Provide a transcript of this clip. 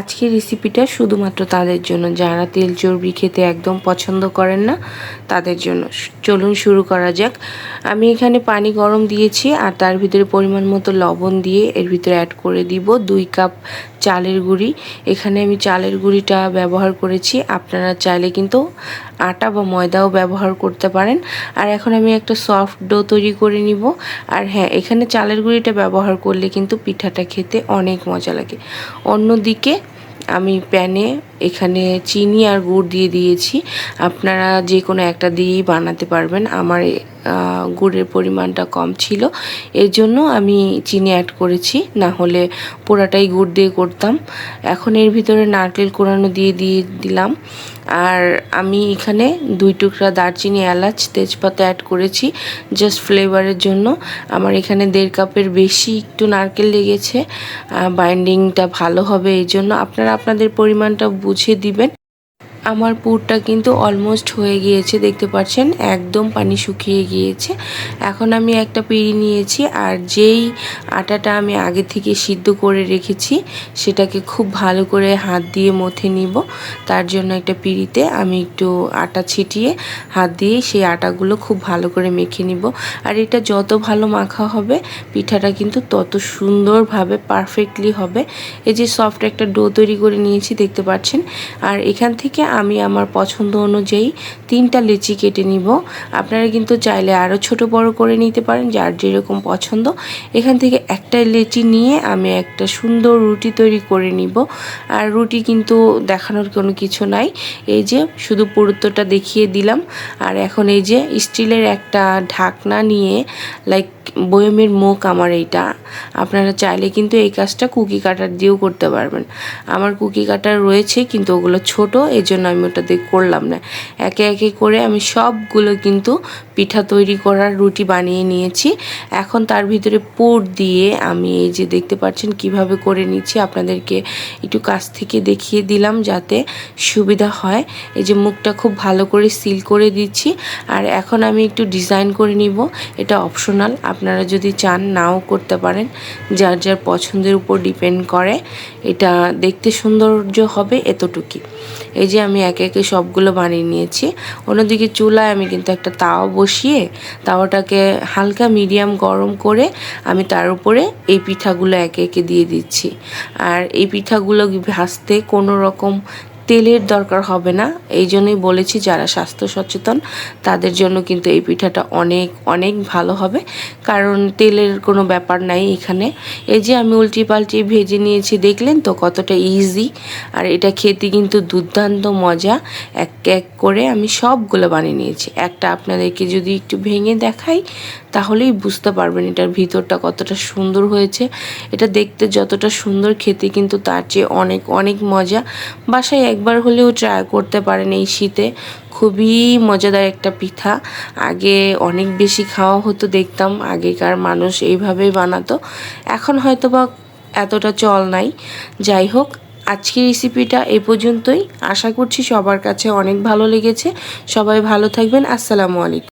আজকের রেসিপিটা শুধুমাত্র তাদের জন্য। যারা তেল চর্বি খেতে একদম পছন্দ করেন না, তাদের জন্য। চলুন শুরু করা যাক। আমি এখানে পানি গরম দিয়েছি আর তার ভিতরে পরিমাণ মতো লবণ দিয়ে এর ভিতরে অ্যাড করে দিব দুই কাপ চালের গুঁড়ি। এখানে আমি চালের গুঁড়িটা ব্যবহার করেছি। আপনারা চাইলে কিন্তু আটা বা ময়দাও ব্যবহার করতে পারেন। আর এখন আমি একটা সফট ডো তৈরি করে নিব। আর হ্যাঁ এখানে চালের গুঁড়িটা ব্যবহার করলে কিন্তু পিঠাটা খেতে অনেক মজা লাগে। অন্যদিকে আমি প্যানে এখানে চিনি আর গুড় দিয়ে দিয়েছি। আপনারা যে কোনো একটা দিয়েই বানাতে পারবেন। আমার গুড়ের পরিমাণটা কম ছিল। এর জন্য আমি চিনি অ্যাড করেছি। না হলে পোড়াটাই গুড় দিয়ে করতাম। এখন এর ভিতরে নারকেল কোরানো দিয়ে দিয়ে দিলাম। আর আমি এখানে দুই টুকরা দারচিনি এলাচ তেজপাতা অ্যাড করেছি জাস্ট ফ্লেভারের জন্য। আমার এখানে দেড় কাপের বেশি একটু নারকেল লেগেছে। বাইন্ডিংটা ভালো হবে এই জন্য আপনারা আপনাদের পরিমাণটা বুঝে দিবেন। আমার পুরটা কিন্তু অলমোস্ট হয়ে গিয়েছে, দেখতে পাচ্ছেন? একদম পানি শুকিয়ে গিয়েছে। এখন আমি একটা পিড়ি নিয়েছি, আর যেই আটাটা আমি আগে থেকে সিদ্ধ করে রেখেছি, সেটাকে খুব ভালো করে হাত দিয়ে মথে নিব। তার জন্য একটা পিড়িতে আমি একটু আটা ছিটিয়ে হাত দিয়ে সেই আটাগুলো খুব ভালো করে মেখে নিব। আর এটা যত ভালো মাখা হবে, পিঠাটা কিন্তু তত সুন্দরভাবে পারফেক্টলি হবে। এই যে সফট একটা ডো তৈরি করে নিয়েছি, দেখতে পাচ্ছেন? আর এখান থেকে আমি আমার পছন্দ অনুযায়ী তিনটা লিচি কেটে নিব। আপনারা কিন্তু চাইলে আরও ছোট বড় করে নিতে পারেন, যার যেরকম পছন্দ। এখান থেকে একটা লিচি নিয়ে আমি একটা সুন্দর রুটি তৈরি করে নিব। আর রুটি কিন্তু দেখানোর কোনো কিছু নাই। এই যে শুধু পুরুত্বটা দেখিয়ে দিলাম। আর এখন এই যে স্টিলের একটা ঢাকনা নিয়ে লাইক বয়মের মুখ আমার এইটা। আপনারা চাইলে কিন্তু এই কাজটা কুকি কাটার দিয়েও করতে পারবেন। আমার কুকি কাটার রয়েছে কিন্তু ওগুলো ছোট এই জন্য আমি ওটা দিয়ে করলাম না। একে একে করে আমি সবগুলো কিন্তু পিঠা তৈরি করার রুটি বানিয়ে নিয়েছি। এখন তার ভিতরে পুর দিয়ে আমি এই যে দেখতে পাচ্ছেন কীভাবে করে নিচ্ছি, আপনাদেরকে একটু কাছ থেকে দেখিয়ে দিলাম যাতে সুবিধা হয়। এই যে মুখটা খুব ভালো করে সিল করে দিচ্ছি। আর এখন আমি একটু ডিজাইন করে নিব। এটা অপশনাল আপনারা যদি চান, নাও করতে পারেন। যার যার পছন্দের উপর ডিপেন্ড করে, এটা দেখতে সৌন্দর্য হবে এতটুকুই। এই যে আমি একে একে সবগুলো বানিয়ে নিয়েছি। অন্যদিকে চুলায় আমি কিন্তু একটা তাওয়া বসিয়ে তাওয়াটাকে হালকা মিডিয়াম গরম করে আমি তার উপরে এই পিঠাগুলো একে একে দিয়ে দিচ্ছি। আর এই পিঠাগুলো ভাজতে কোনো রকম তেলের দরকার হবে না। এই জন্যই বলেছি যারা স্বাস্থ্য সচেতন, তাদের জন্য কিন্তু এই পিঠাটা অনেক অনেক ভালো হবে। কারণ তেলের কোনো ব্যাপার নাই এখানে। এই যে আমি উল্টি পাল্টি ভেজে নিয়েছি, দেখলেন তো কতটা ইজি আর এটা খেতে কিন্তু দুর্দান্ত মজা। এক এক করে আমি সবগুলো বানিয়ে নিয়েছি। একটা আপনাদেরকে যদি একটু ভেঙে দেখাই, তাহলেই বুঝতে পারবেন এটার ভিতরটা কতটা সুন্দর হয়েছে। এটা দেখতে যতটা সুন্দর খেতে কিন্তু তার চেয়ে অনেক অনেক মজা। বাসায় একবার হলেও ট্রাই করতে পারেন এই শীতে। খুবই মজাদার একটা পিঠা। আগে অনেক বেশি খাওয়া হতো দেখতাম, আগেকার মানুষ এইভাবেই বানাতো। এখন হয়তো বা এতটা চল নাই। যাই হোক, আজকের রেসিপিটা এ পর্যন্তই। আশা করছি সবার কাছে অনেক ভালো লেগেছে। সবাই ভালো থাকবেন। আসসালামু আলাইকুম।